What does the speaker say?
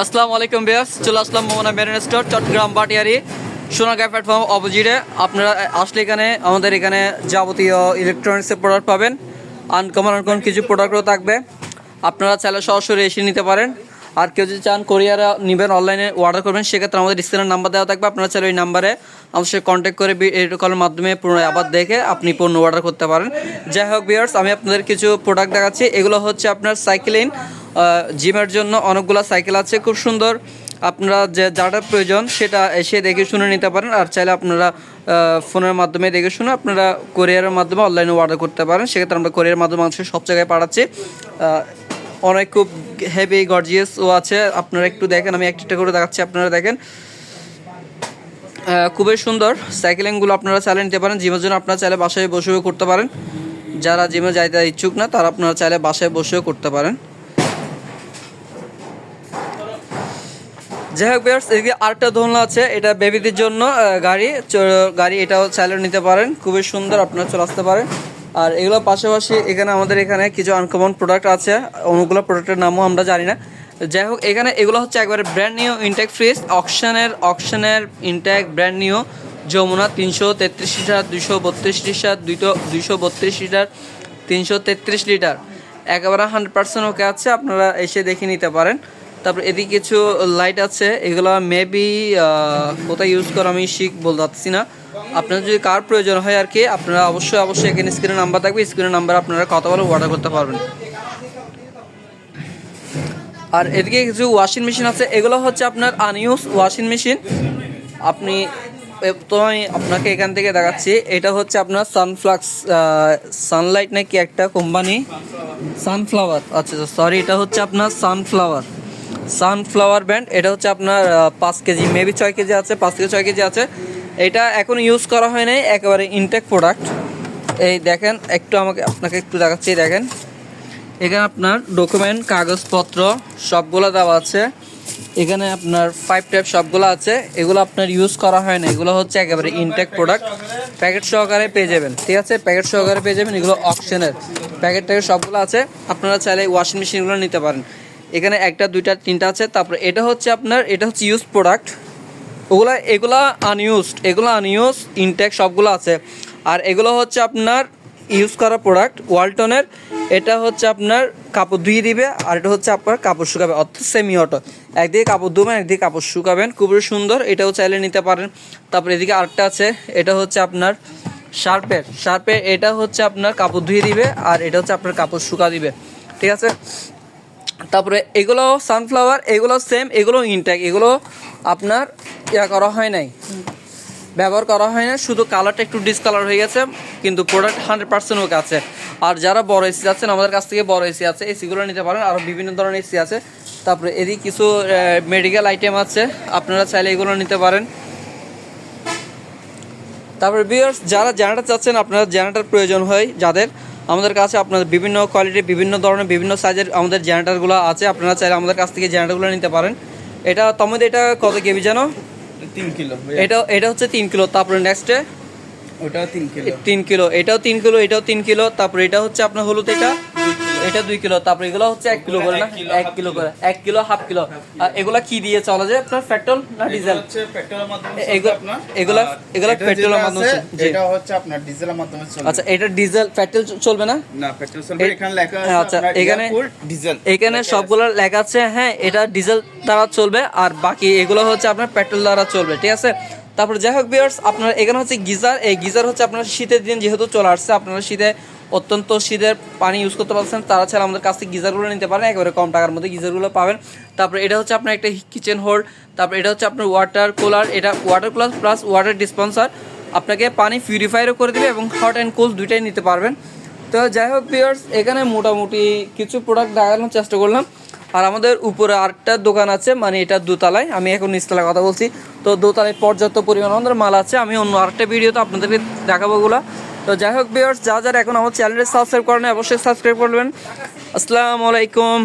আসসালামু আলাইকুম বিয়াস চলে আসলাম Mohona marine store Chattogram Bhatiary, Sonagaon platform অপোজিটে। আপনারা আসলে এখানে, আমাদের এখানে যাবতীয় ইলেকট্রনিক্সের প্রোডাক্ট পাবেন। আনকমন আনকমন কিছু প্রোডাক্টও থাকবে। আপনারা চাইলে সরাসরি এসে নিতে পারেন। আর কেউ যদি চান কোরিয়ারে নেবেন অনলাইনে অর্ডার করবেন, সেক্ষেত্রে আমাদের স্ক্রিনের নাম্বার দেওয়া থাকবে। আপনারা চাইলে ওই নাম্বারে আমাদের সাথে কন্ট্যাক্ট করে কলের মাধ্যমে পুনরায় আবার দেখে আপনি পণ্য অর্ডার করতে পারেন। যাই হোক বিয়ার্স আমি আপনাদের কিছু প্রোডাক্ট দেখাচ্ছি। এগুলো হচ্ছে আপনার সাইকেলিন জিমের জন্য অনেকগুলো সাইকেল আছে, খুব সুন্দর। আপনারা যে যাটা প্রয়োজন সেটা এসে দেখে শুনে নিতে পারেন, আর চাইলে আপনারা ফোনের মাধ্যমে দেখে শুনে আপনারা কোরিয়ারের মাধ্যমে অনলাইনে অর্ডার করতে পারেন। সেক্ষেত্রে আমরা কোরিয়ার মাধ্যমে মানুষের সব জায়গায় পাঠাচ্ছি। অনেক খুব হেভি গর্জিয়াসও আছে। আপনারা একটু দেখেন, আমি একটা করে দেখাচ্ছি, আপনারা দেখেন। খুবই সুন্দর সাইকেলিংগুলো আপনারা চালিয়ে নিতে পারেন। জিমের জন্য আপনারা চাইলে বাসায় বসেও করতে পারেন। যারা জিমে যাইতে ইচ্ছুক না, তারা আপনারা চাইলে বাসায় বসেও করতে পারেন। যাই হোক বিয়ার্স এদিকে আরেকটা দোলনা আছে, এটা বেবিদের জন্য গাড়ি। গাড়ি এটাও চাইলে নিতে পারেন। খুবই সুন্দর আপনারা চলে আসতে পারেন। আর এগুলো পাশাপাশি এখানে আমাদের এখানে কিছু আনকমন প্রোডাক্ট আছে। অনেকগুলো প্রোডাক্টের নামও আমরা জানি না। যাই হোক, এখানে এগুলো হচ্ছে একবারে ব্র্যান্ড নিউ ইনটেক ফ্রিজ অকশনের অকশনের ইনটেক ব্র্যান্ড নিউ যমুনা তিনশো তেত্রিশ লিটার, দুশো বত্রিশ লিটার, দুইটো, দুইশো বত্রিশ লিটার, তিনশো তেত্রিশ লিটার। একেবারে হান্ড্রেড পার্সেন্ট ওকে আছে, আপনারা এসে দেখে নিতে পারেন। তারপর এদিকে কিছু লাইট আছে, এগুলো মেবি কোথায় ইউজ করা আমি শিখ বলতে পারছি না। আপনার যদি কার প্রয়োজন হয় আর কি, আপনারা অবশ্যই অবশ্যই এখানে স্ক্রিনে নাম্বার থাকবে স্ক্রিনের নাম্বার আপনারা কথা বলে অর্ডার করতে পারবেন। আর এদিকে কিছু ওয়াশিং মেশিন আছে, এগুলো হচ্ছে আপনার আনইউজ ওয়াশিং মেশিন আপনি তো আমি আপনাকে এখান থেকে দেখাচ্ছি, এটা হচ্ছে আপনার সানফ্লাক্স সানলাইট নাকি একটা কোম্পানি সানফ্লাওয়ার আচ্ছা সরি এটা হচ্ছে আপনার সানফ্লাওয়ার সানফ্লাওয়ার ব্র্যান্ড এটা হচ্ছে আপনার পাঁচ কেজি, মেবি ছয় কেজি আছে, পাঁচ থেকে ছয় কেজি আছে। এটা এখন ইউজ করা হয় নাই, একেবারে ইনটেক প্রোডাক্ট এই দেখেন, একটু আমাকে, আপনাকে একটু দেখাচ্ছি দেখেন। এখানে আপনার ডকুমেন্ট কাগজপত্র, সবগুলো দেওয়া আছে। এখানে আপনার ফাইভ টাইপ সবগুলো আছে, এগুলো আপনার ইউজ করা হয় না এগুলো হচ্ছে একেবারে ইনটেক প্রোডাক্ট প্যাকেট সহকারে পেয়ে যাবেন, ঠিক আছে? প্যাকেট সহকারে পেয়ে যাবেন, এগুলো অকশনের প্যাকেট ট্যাকেট সবগুলো আছে, আপনারা চাইলে ওয়াশিং মেশিনগুলো নিতে পারেন। এখানে একটা, দুইটা, তিনটা আছে। তারপরে এটা হচ্ছে আপনার, এটা হচ্ছে ইউজ প্রোডাক্ট ওগুলা, এগুলা আনইউজড এগুলো আনইউজ ইনটেক সবগুলো আছে। আর এগুলো হচ্ছে আপনার ইউজ করা প্রোডাক্ট ওয়ালটনের এটা হচ্ছে আপনার কাপড় ধুয়ে দিবে, আর এটা হচ্ছে আপনার কাপড় শুকাবে, অর্থাৎ সেমি অটো একদিকে কাপড় ধুবেন, একদিকে কাপড় শুকাবেন। খুবই সুন্দর, এটাও চাইলে নিতে পারেন। তারপরে এদিকে আরেকটা আছে, এটা হচ্ছে আপনার শার্পের শার্পের এটা হচ্ছে আপনার কাপড় ধুয়ে দিবে, আর এটা হচ্ছে আপনার কাপড় শুকা দিবে। ঠিক আছে? তারপরে এগুলো সানফ্লাওয়ার এগুলো সেম এগুলো ইনটেক এগুলো আপনার ইয়া করা হয় নাই। ব্যবহার করা হয় না শুধু কালারটা একটু ডিসকালার হয়ে গেছে, কিন্তু প্রোডাক্ট হান্ড্রেড পার্সেন্ট ওকে আছে। আর যারা বড় এসি আছেন, আমাদের কাছ থেকে বড় এসি আছে এসিগুলো নিতে পারেন আরও বিভিন্ন ধরনের এসি আছে। তারপরে এদিকে কিছু মেডিকেল আইটেম আছে, আপনারা চাইলে এগুলো নিতে পারেন। তারপরে বিয়ার্স যারা জেনারেটার চাচ্ছেন আপনারা জেনারেটার প্রয়োজন হয়, যাদের আমাদের কাছে আপনাদের বিভিন্ন কোয়ালিটির বিভিন্ন ধরনের বিভিন্ন সাইজের আমাদের জেনারেটারগুলো আছে। আপনারা চাইলে আমাদের কাছ থেকে জেনারেটারগুলো নিতে পারেন। এটা তোমাদের এটা কত কেবি যেন তিন কিলো এটা এটা হচ্ছে তিন কিলো। তারপরে নেক্সটে ওটাও তিন কিলো। তিন কিলো। এটাও তিন কিলো এটাও তিন কিলো। তারপরে এটা হচ্ছে আপনার হলুদ এটা। এটা দুই কিলো তারপরে এগুলো হচ্ছে এক কিলো করে না? এক কিলো করে। এক কিলো হাফ কিলো। আর এগুলা কি দিয়ে চলা যায় আপনার পেট্রোল না ডিজেল? এগুলো- এগুলো- পেট্রোলের মাধ্যমে। এটা হচ্ছে আপনার ডিজেলের মাধ্যমে চলবে। আচ্ছা এটা ডিজেল পেট্রোল চলবে না? না পেট্রোল চলবে এখানে লেখা আছে আচ্ছা, এখানে- ডিজেল। এখানে সবগুলো লেখা আছে হ্যাঁ এটা ডিজেল দ্বারা চলবে আর বাকি এগুলো হচ্ছে আপনার পেট্রোল দ্বারা চলবে ঠিক আছে? তারপর যাই হোক বিয়ার্স আপনার এখানে হচ্ছে গিজার। এই গিজার হচ্ছে আপনার শীতের দিন যেহেতু চলে আসছে, আপনারা শীতে অত্যন্ত শীতের পানি ইউজ করতে পারছেন। তারা ছাড়া আমাদের কাছ থেকে গিজারগুলো নিতে পারেন, একেবারে কম টাকার মধ্যে গিজারগুলো পাবেন। তারপরে এটা হচ্ছে আপনার একটা কিচেন হোল্ড তারপর এটা হচ্ছে আপনার ওয়াটার কুলার এটা water cooler plus water dispenser আপনাকে পানি পিউরিফায়ারও করে দেবে এবং হট অ্যান্ড কোল্ড দুইটাই নিতে পারবেন। তো যাই হোক পিয়ার্স এখানে মোটামুটি কিছু প্রোডাক্ট দেখানোর চেষ্টা করলাম। আর আমাদের উপরে আরেকটা দোকান আছে মানে এটা দোতলায়। আমি এখন নিচতলায় কথা বলছি। তো দোতলায় পর্যাপ্ত পরিমাণ আমাদের মাল আছে, আমি অন্য আরেকটা ভিডিওতে আপনাদেরকে দেখাবো ওগুলো। তো যাই হোক বিয়ার্স যা যারা এখন আমার চ্যানেলটি সাবস্ক্রাইব করেন, অবশ্যই সাবস্ক্রাইব করবেন। আসসালামু আলাইকুম।